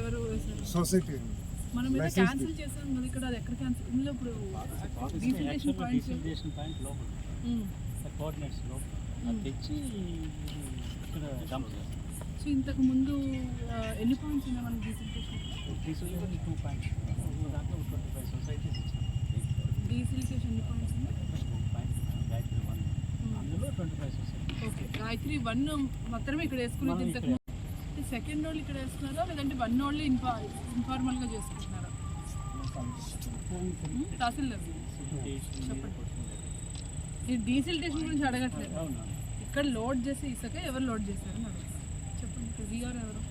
ఎవరు సొసైటీ. మనం క్యాన్సిల్ చేసాం కదా ఇక్కడ అది ఎక్కడ క్యాన్సిల్ ఇందులో ఇప్పుడు డీసిలేషన్ పాయింట్స్ డీసిలేషన్ పాయింట్ లోపల. కోఆర్డినేట్స్ లోపల. అది తెచ్చి ఇక్కడ డంప్ చేస్తాం. సో ఇంతకు ముందు ఎన్ని పాయింట్స్ ఉన్నాయి డీసిలేషన్ తీసుకుని టూ పాయింట్స్ దాంట్లో ట్వంటీ ఫైవ్ సొసైటీస్ ఇచ్చాం. డీసిలేషన్ ఎన్ని పాయింట్స్ ఉన్నాయి? పాయింట్ గాయత్రి వన్ అందులో twenty five society okay Gayatri one మాత్రమే ఇక్కడ వేసుకునేది మనం ఇంతకు ముందు సెకండ్ వాళ్ళు ఇక్కడ వేస్తున్నారా? లేదంటే వన్ ఓన్లీ ఇన్ఫా ఇన్ఫార్మల్గా చేసుకుంటున్నారా? తహసీల్దార్. చెప్పండి. ఈ డీసిల్టేషన్ గురించి అడగట్లేదు. ఇక్కడ లోడ్ చేసి ఇసుక ఎవరు లోడ్ అడుగుతారు చెప్పండి. ఇక్కడ విఆర్ ఎవరు?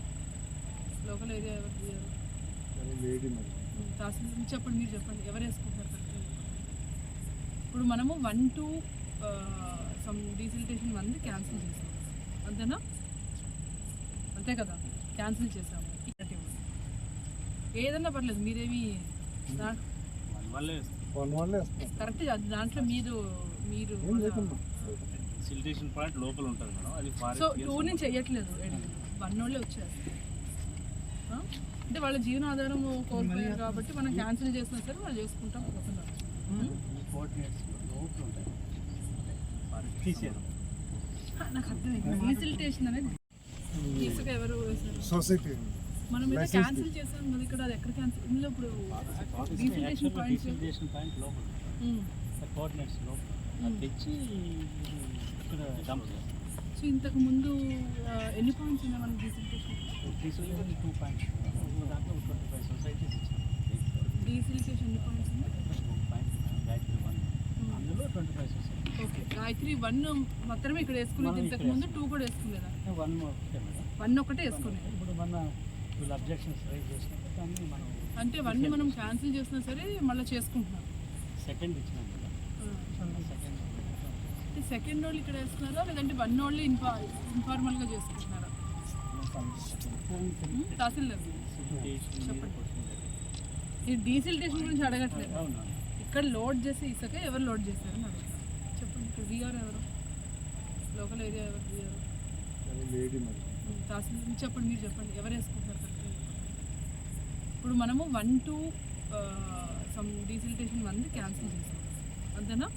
లోకల్ ఏరియా ఎవరు? విఆర్ తహసీల్దార్. చెప్పండి మీరు చెప్పండి. ఎవరు వేసుకుంటారు ఇప్పుడు మనము one to some desiltation one cancel చేసాం. అంతేనా? అంతే కదా. క్యాన్సిల్ చేసాము. ఏదన్నా పర్లేదు మీరేమి కరెక్ట్ అది దాంట్లో మీరు మీరు సిలిటేషన్ పాయింట్ లోపల ఉంటుంది మేడం. అది సో టూ నుంచి చెయ్యట్లేదు. వన్ వాళ్ళే వచ్చారు? అంటే వాళ్ళ జీవనాధారం కోల్పోయారు కాబట్టి మనం క్యాన్సిల్ చేసినా సరే వాళ్ళు చేసుకుంటాం పోతున్నారు ఉంటాయి. తీసేయాలి నాకు అర్థమైంది. డీసిల్టేషన్ అనేది ఇసుక ఎవరు సొసైటీ మనం క్యాన్సిల్ చేసాం. కదా ఇక్కడ అది ఎక్కడ క్యాన్సిల్ ఇందులో ఇప్పుడు డీసిల్టేషన్ పాయింట్స్ డీసిలేషన్ పాయింట్ లోపల కోఆర్డినేట్స్ లోపల. అది తెచ్చి ఇక్కడ డంప్ చేస్తాం సో ఇంతకు ముందు ఎన్ని పాయింట్స్ ఉన్నాయి మనకి డీసిల్టేషన్ తీసుకుని టూ పాయింట్స్ దాంట్లో ట్వంటీ ఫైవ్ సొసైటీస్ ఇచ్చాం డీసిల్టేషన్ ఎన్ని పాయింట్స్ ఉన్నాయి పాయింట్ గాయత్రి వన్ అందులో twenty five society Gayatri one మాత్రమే ఇక్కడ వేసుకునేది ఇంతకు ముందు టూ కూడా వేసుకునేదా వన్ వన్ ఒకటే వేసుకునేది ఇప్పుడు మన వీళ్ళు అబ్జెక్షన్స్ రైజ్ చేసినప్పుడు దాన్ని మనం అంటే వన్ మనం క్యాన్సిల్ చేసినా సరే మళ్ళీ చేసుకుంటున్నాం. సెకండ్ ఇచ్చినాం అంటే సెకండ్ వాళ్ళు ఇక్కడ వేస్తున్నారా? లేదంటే వన్ ఓన్లీ ఇన్ఫా ఇన్ఫార్మల్గా చేసుకుంటున్నారా? ఉం? తహసీల్దార్. చెప్పండి. ఈ డీసిల్టేషన్ గురించి అడగట్లేదు. ఇక్కడ లోడ్ చేసి ఇసుక ఎవరు లోడ్ చేశారని అడుగుతారు చెప్పండి. ఇక్కడ విఆర్ ఎవరు? లోకల్ ఏరియా ఎవరు? విఆర్ తహసీల్దార్ చెప్పండి మీరు చెప్పండి. ఎవరు వేసుకుంటారు ఇప్పుడు మనము one to some desiltation one cancel చేసాం అంతేనా?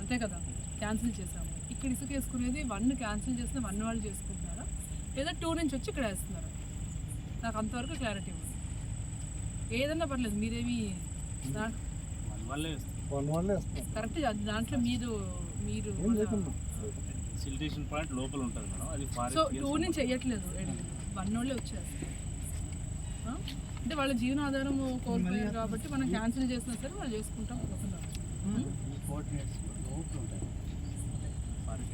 అంతే కదా? క్యాన్సిల్ చేసాము. ఇక్కడ ఇసుక వేసుకునేది వన్ క్యాన్సిల్ చేసిన వన్ వాళ్ళు చేసుకుంటున్నారా? లేదా టూ నుంచి వచ్చి ఇక్కడ వేస్తున్నారా? నాకు అంతవరకు క్లారిటీ ఉంది. ఏదన్నా పర్లేదు మీరేమి వన్ వేస్తాం. కరెక్ట్ అది దాంట్లో మీరు మీరు సిలిటేషన్ పాయింట్ లోపల ఉంటుంది మేడం. అది సో టూ నుంచి చెయ్యట్లేదు. వన్ వాళ్ళే వచ్చారు ఆ? అంటే వాళ్ళ జీవనాధారం కోల్పోయారు కాబట్టి మనం క్యాన్సిల్ చేసినా సరే వాళ్ళు చేసుకుంటాం పోతున్నారు ఉం? కోఆర్డినేట్స్ లోపల ఉంటాయి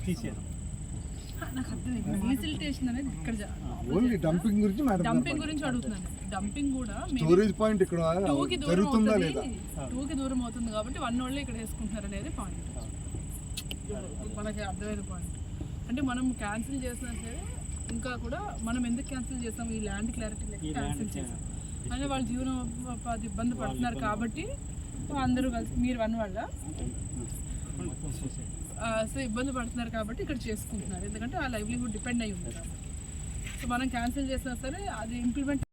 తీసేయాలి నాకు అర్థమైంది డీసిల్టేషన్ అనేది ఇక్కడ ఓన్లీ డంపింగ్ గురించి మేడం డంపింగ్ గురించి అడుగుతున్నాను. డంపింగ్ కూడా స్టోరేజ్ పాయింట్ ఇక్కడ టూకి దూరం జరుగుతుందా అవుతుంది. లేదా? టూకి దూరం అవుతుంది కాబట్టి వన్ వాళ్ళే ఇక్కడ వేసుకుంటున్నారు అనేది పాయింట్ మనకి అర్థమైన పాయింట్ అంటే మనం క్యాన్సిల్ చేసినా సరే ఇంకా కూడా మనం ఎందుకు క్యాన్సిల్ చేస్తాం? ఈ ల్యాండ్ క్లారిటీ ఈ లేక ల్యాండ్ క్యాన్సిల్ చేసాం అంటే వాళ్ళ జీవనోపాధి ఇబ్బంది పడుతున్నారు కాబట్టి అందరూ కలిసి మీరు వన్ వాళ్ళ? సో ఇబ్బంది పడుతున్నారు కాబట్టి ఇక్కడ చేసుకుంటున్నారు. ఎందుకంటే ఆ లైవ్లీహుడ్ డిపెండ్ అయి ఉంది సో మనం క్యాన్సిల్ చేసినా సరే అది ఇంప్లిమెంట్